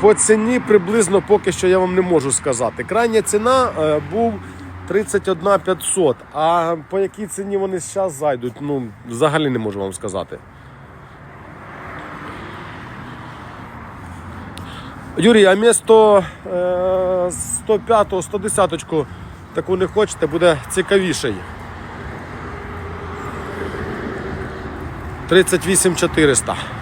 По ціні приблизно поки що я вам не можу сказати. Крайня ціна е, був 31 500, а по якій ціні вони зараз зайдуть, ну взагалі не можу вам сказати. Юрій, а місто е, 105 110 таку не хочете, буде цікавіший. 38 400.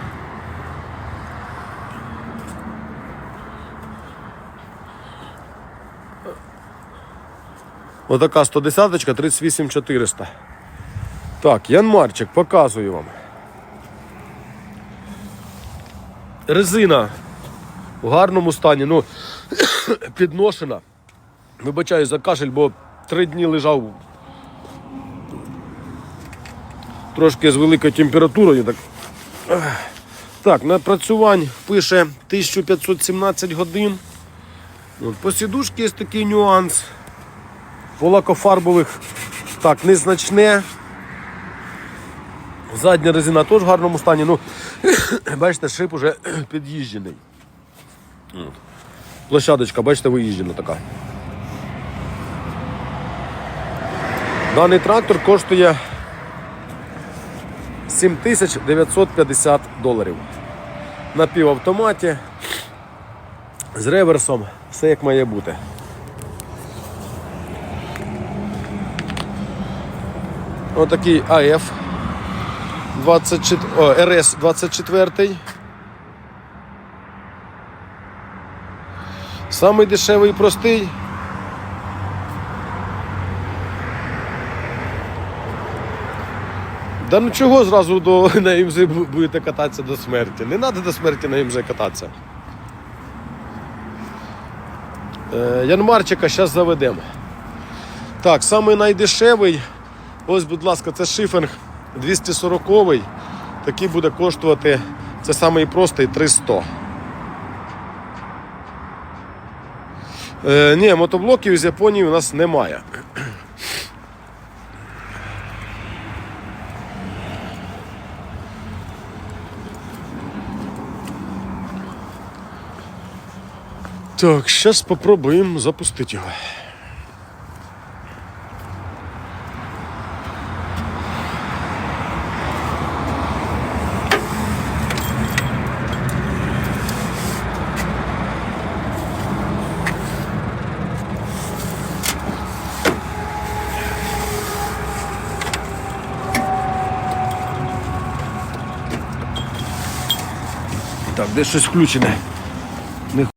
Отака 110 38 400. Так, Янмарчик, показую вам. Резина в гарному стані, ну, підношена. Вибачаю за кашель, бо три дні лежав трошки з великою температурою. Так, так напрацювань пише 1517 годин. От, по сідушці є такий нюанс. По так, незначне. Задня резина теж в гарному стані. Ну, бачите, шип уже під'їжджений. Площадочка, бачите, виїжджена така. Даний трактор коштує 7950 доларів. На півавтоматі, з реверсом, все як має бути. Отакий АФ 24, о, РС 24. Самий дешевий і простий. Да ну чого зразу до, на МЗ будете кататися до смерті? Не треба до смерті на МЗ кататися. Е, Янмарчика зараз заведемо. Так, самий найдешевий. Ось, будь ласка, це шифінг 240-й. Такий буде коштувати. Це самий простий 300. Е, ні, мотоблоків з Японії у нас немає. Так, зараз спробуємо запустити його. Так, де щось включене.